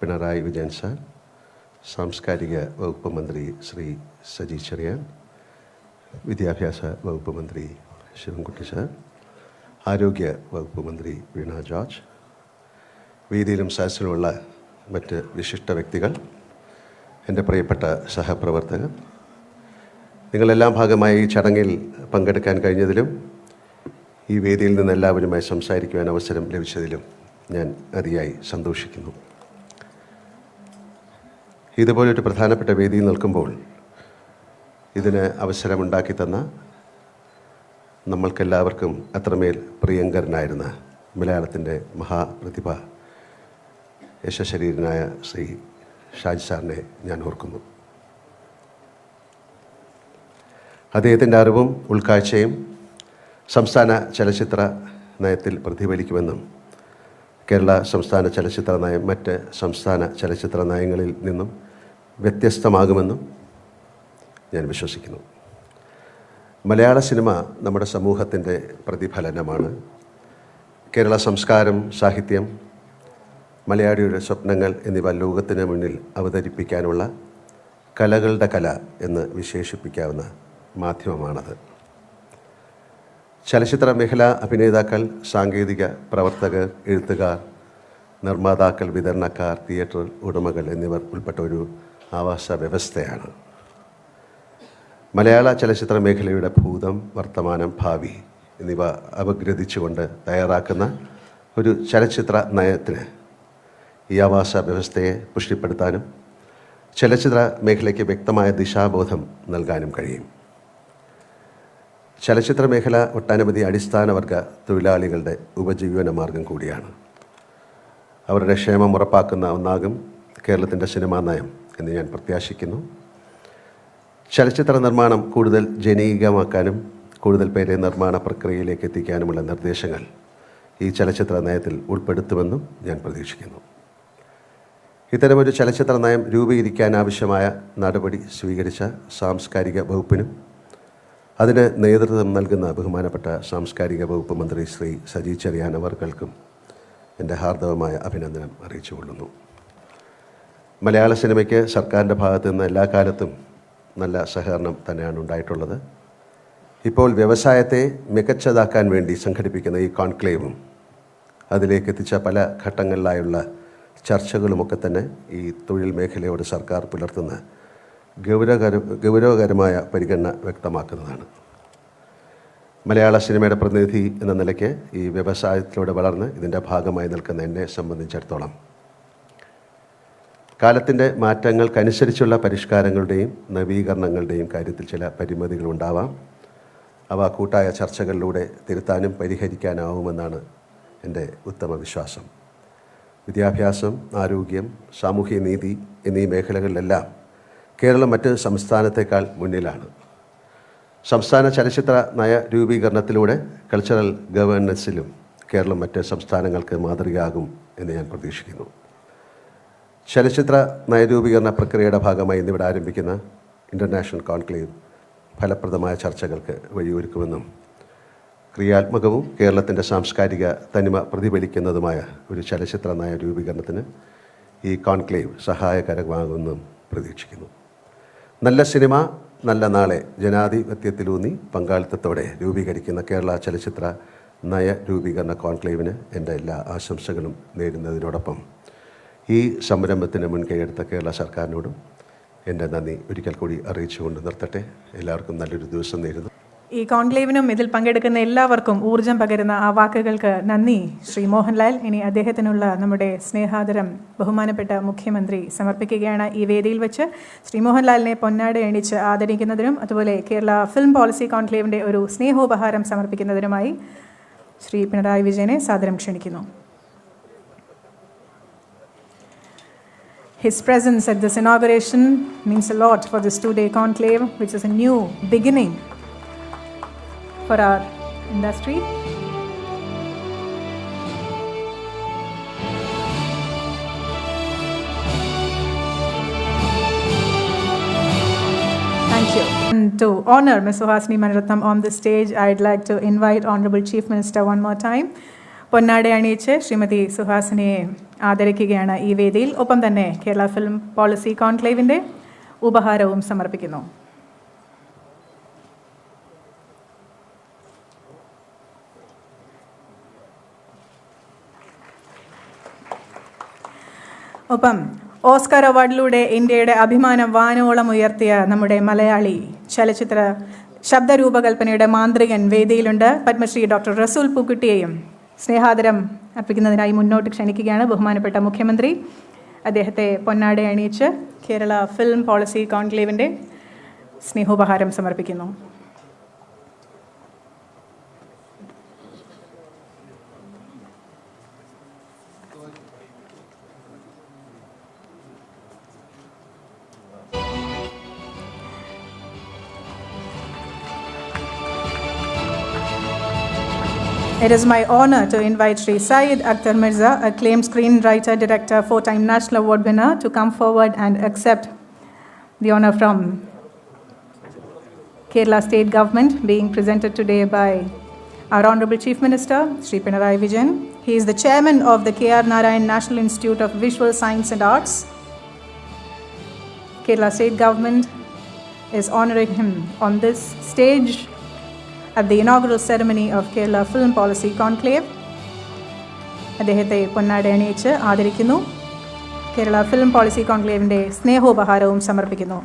Pinarayi Vijayan sir സാംസ്കാരിക വകുപ്പ് മന്ത്രി ശ്രീ സജി ചെറിയാൻ വിദ്യാഭ്യാസ വകുപ്പ് മന്ത്രി ശിവൻകുട്ടി സാർ ആരോഗ്യ വകുപ്പ് മന്ത്രി വീണ ജോർജ് വേദിയിലും സാസിലുമുള്ള മറ്റ് വിശിഷ്ട വ്യക്തികൾ എന്റെ പ്രിയപ്പെട്ട സഹപ്രവർത്തകർ. നിങ്ങളെല്ലാം ഭാഗമായി ഈ ചടങ്ങിൽ പങ്കെടുക്കാൻ കഴിഞ്ഞതിലും ഈ വേദിയിൽ നിന്ന് എല്ലാവരുമായി സംസാരിക്കുവാൻ അവസരം ലഭിച്ചതിലും ഞാൻ അതിയായി സന്തോഷിക്കുന്നു. ഇതുപോലൊരു പ്രധാനപ്പെട്ട വേദിയിൽ നിൽക്കുമ്പോൾ ഇതിന് അവസരമുണ്ടാക്കി തന്ന നമ്മൾക്കെല്ലാവർക്കും അത്രമേൽ പ്രിയങ്കരനായിരുന്ന മലയാളത്തിന്റെ മഹാപ്രതിഭ യശശരീരനായ ശ്രീ ഷാജി സാറിനെ ഞാൻ ഓർക്കുന്നു. അദ്ദേഹത്തിന്റെ അറിവും ഉൾക്കാഴ്ചയും സംസ്ഥാന ചലച്ചിത്ര നയത്തിൽ പ്രതിഫലിക്കുമെന്നും കേരള സംസ്ഥാന ചലച്ചിത്ര നയം മറ്റ് സംസ്ഥാന ചലച്ചിത്ര നയങ്ങളിൽ നിന്നും വ്യത്യസ്തമാകുമെന്നും ഞാൻ വിശ്വസിക്കുന്നു. മലയാള സിനിമ നമ്മുടെ സമൂഹത്തിന്റെ പ്രതിഫലനമാണ്. കേരള സംസ്കാരം സാഹിത്യം മലയാളിയുടെ സ്വപ്നങ്ങൾ എന്നിവ ലോകത്തിന് മുന്നിൽ അവതരിപ്പിക്കാനുള്ള കലകളുടെ കല എന്ന് വിശേഷിപ്പിക്കാവുന്ന മാധ്യമമാണത്. ചലച്ചിത്ര മേഖല അഭിനേതാക്കൾ സാങ്കേതിക പ്രവർത്തകർ എഴുത്തുകാർ നിർമ്മാതാക്കൾ വിതരണക്കാർ തിയേറ്റർ ഉടമകൾ എന്നിവർ ഉൾപ്പെട്ട ഒരു ആവാസ വ്യവസ്ഥയാണ് മലയാള ചലച്ചിത്ര മേഖലയുടെ ഭൂതം വർത്തമാനം ഭാവി എന്നിവ അപഗ്രഥിച്ചുകൊണ്ട് തയ്യാറാക്കുന്ന ഒരു ചലച്ചിത്ര നയത്തിന് ഈ ആവാസ വ്യവസ്ഥയെ പുഷ്ടിപ്പെടുത്താനും ചലച്ചിത്ര മേഖലയ്ക്ക് വ്യക്തമായ ദിശാബോധം നൽകാനും കഴിയും. ചലച്ചിത്ര മേഖല ഒട്ടനവധി അടിസ്ഥാനവർഗ തൊഴിലാളികളുടെ ഉപജീവന മാർഗം കൂടിയാണ്. അവരുടെ ക്ഷേമം ഉറപ്പാക്കുന്ന ഒന്നാകും കേരളത്തിന്റെ സിനിമാ നയം. എന്ന് ഞാൻ പ്രത്യാശിക്കുന്നു. ചലച്ചിത്ര നിർമ്മാണം കൂടുതൽ ജനീകമാക്കാനും കൂടുതൽ പേരെ നിർമ്മാണ പ്രക്രിയയിലേക്ക് എത്തിക്കാനുമുള്ള നിർദ്ദേശങ്ങൾ ഈ ചലച്ചിത്ര നയത്തിൽ ഉൾപ്പെടുത്തുമെന്നും ഞാൻ പ്രതീക്ഷിക്കുന്നു. ഇത്തരമൊരു ചലച്ചിത്ര നയം രൂപീകരിക്കാൻ ആവശ്യമായ നടപടി സ്വീകരിച്ച സാംസ്കാരിക വകുപ്പിനും അതിന് നേതൃത്വം നൽകുന്ന ബഹുമാനപ്പെട്ട സാംസ്കാരിക വകുപ്പ് മന്ത്രി ശ്രീ സജി ചെറിയാൻ എന്റെ ഹാർദവമായ അഭിനന്ദനം അറിയിച്ചുകൊള്ളുന്നു. മലയാള സിനിമയ്ക്ക് സർക്കാരിന്റെ ഭാഗത്തു നിന്ന് എല്ലാ കാലത്തും നല്ല സഹകരണം തന്നെയാണ് ഉണ്ടായിട്ടുള്ളത്. ഇപ്പോൾ വ്യവസായത്തെ മികച്ചതാക്കാൻ വേണ്ടി സംഘടിപ്പിക്കുന്ന ഈ കോൺക്ലേവും അതിലേക്ക് എത്തിച്ച പല ഘട്ടങ്ങളിലായുള്ള ചർച്ചകളുമൊക്കെ തന്നെ ഈ തൊഴിൽ മേഖലയോട് സർക്കാർ പുലർത്തുന്ന ഗൗരവകര ഗൗരവകരമായ പരിഗണന വ്യക്തമാക്കുന്നതാണ്. മലയാള സിനിമയുടെ പ്രതിനിധി എന്ന നിലയ്ക്ക് ഈ വ്യവസായത്തിലൂടെ വളർന്ന് ഇതിന്റെ ഭാഗമായി നിൽക്കുന്ന എന്നെ സംബന്ധിച്ചിടത്തോളം കാലത്തിന്റെ മാറ്റങ്ങൾക്കനുസരിച്ചുള്ള പരിഷ്കാരങ്ങളുടെയും നവീകരണങ്ങളുടെയും കാര്യത്തിൽ ചില പരിമിതികളുണ്ടാവാം. അവ കൂട്ടായ ചർച്ചകളിലൂടെ തിരുത്താനും പരിഹരിക്കാനാവുമെന്നാണ് എന്റെ ഉത്തമ വിശ്വാസം. വിദ്യാഭ്യാസം ആരോഗ്യം സാമൂഹ്യ നീതി എന്നീ മേഖലകളിലെല്ലാം കേരളം മറ്റ് സംസ്ഥാനത്തേക്കാൾ മുന്നിലാണ്. സംസ്ഥാന ചലച്ചിത്ര നയ രൂപീകരണത്തിലൂടെ കൾച്ചറൽ ഗവേണൻസിലും കേരളം മറ്റ് സംസ്ഥാനങ്ങൾക്ക് മാതൃകയാകും എന്ന് ഞാൻ പ്രതീക്ഷിക്കുന്നു. ചലച്ചിത്ര നയരൂപീകരണ പ്രക്രിയയുടെ ഭാഗമായി ഇന്നിവിടെ ആരംഭിക്കുന്ന ഇന്റർനാഷണൽ കോൺക്ലേവ് ഫലപ്രദമായ ചർച്ചകൾക്ക് വഴിയൊരുക്കുമെന്നും ക്രിയാത്മകവും കേരളത്തിന്റെ സാംസ്കാരിക തനിമ പ്രതിഫലിക്കുന്നതുമായ ഒരു ചലച്ചിത്ര നയ രൂപീകരണത്തിന് ഈ കോൺക്ലേവ് സഹായകരമാകുമെന്നും പ്രതീക്ഷിക്കുന്നു. നല്ല സിനിമ നല്ല നാളെ ജനാധിപത്യത്തിലൂന്നി പങ്കാളിത്തത്തോടെ രൂപീകരിക്കുന്ന കേരള ചലച്ചിത്ര നയ രൂപീകരണ കോൺക്ലേവിന് എന്റെ എല്ലാ ആശംസകളും നേരുന്നതിനോടൊപ്പം ഈ സംരംഭത്തിന് മുൻകൈയെടുത്ത കേരള സർക്കാരിനോടും എന്റെ നന്ദി ഒരിക്കൽ കൂടി അറിയിച്ചുകൊണ്ട് നിർത്തട്ടെ. എല്ലാവർക്കും നല്ലൊരു ദിവസം നേരുന്നു. ഈ കോൺക്ലേവിനും ഇതിൽ പങ്കെടുക്കുന്ന എല്ലാവർക്കും ഊർജം പകരുന്ന ആ വാക്കുകൾക്ക് നന്ദി. ശ്രീ മോഹൻലാൽ ഇനി അദ്ദേഹത്തിനുള്ള നമ്മുടെ സ്നേഹാദരം ബഹുമാനപ്പെട്ട മുഖ്യമന്ത്രി സമർപ്പിക്കുകയാണ് ഈ വേദിയിൽ വെച്ച്. ശ്രീ മോഹൻലാലിനെ പൊന്നാട് എണിച്ച് ആദരിക്കുന്നതിനും അതുപോലെ കേരള ഫിലിം പോളിസി കോൺക്ലേവിന്റെ ഒരു സ്നേഹോപഹാരം സമർപ്പിക്കുന്നതിനുമായി ശ്രീ പിണറായി വിജയനെ സാദരം ക്ഷണിക്കുന്നു. His presence at this inauguration means a lot for this two day conclave, which is a new beginning for our industry. Thank you. And to honor Ms. Suhasini Maniratnam on the stage, I'd like to invite Honorable Chief Minister one more time. പൊന്നാടെ അണിയിച്ച് Shrimati സുഹാസിനിയെ ആദരിക്കുകയാണ് ഈ വേദിയിൽ. ഒപ്പം തന്നെ Kerala film policy കോൺക്ലേവിന്റെ ഉപഹാരവും സമർപ്പിക്കുന്നു. ഒപ്പം Oscar അവാർഡിലൂടെ ഇന്ത്യയുടെ അഭിമാനം വാനോളം ഉയർത്തിയ നമ്മുടെ മലയാളി ചലച്ചിത്ര ശബ്ദരൂപകൽപ്പനയുടെ മാന്ത്രികൻ വേദിയിലുണ്ട്. പത്മശ്രീ ഡോക്ടർ റസൂൽ പൂക്കുട്ടിയെയും സ്നേഹാദരം അർപ്പിക്കുന്നതിനായി മുന്നോട്ട് ക്ഷണിക്കുകയാണ് ബഹുമാനപ്പെട്ട മുഖ്യമന്ത്രി. അദ്ദേഹത്തെ പൊന്നാടെ അണിയിച്ച് കേരള ഫിലിം പോളിസി കോൺക്ലേവിന്റെ സ്നേഹോപഹാരം സമർപ്പിക്കുന്നു. It is my honor to invite Sri Syed Akhtar Mirza, acclaimed screenwriter, director, four-time National Award winner, to come forward and accept the honor from Kerala State Government, being presented today by our Honorable Chief Minister, Sri Pinarayi Vijayan. He is the chairman of the K.R. Narayan National Institute of Visual Science and Arts. Kerala State Government is honoring him on this stage at the inaugural ceremony of Kerala Film Policy Conclave. അദ്ദേഹത്തെ പൊന്നാട അണിയിച്ച് ആദരിക്കുന്നു Kerala film policy കോൺക്ലേവിന്റെ സ്നേഹോപഹാരവും സമർപ്പിക്കുന്നു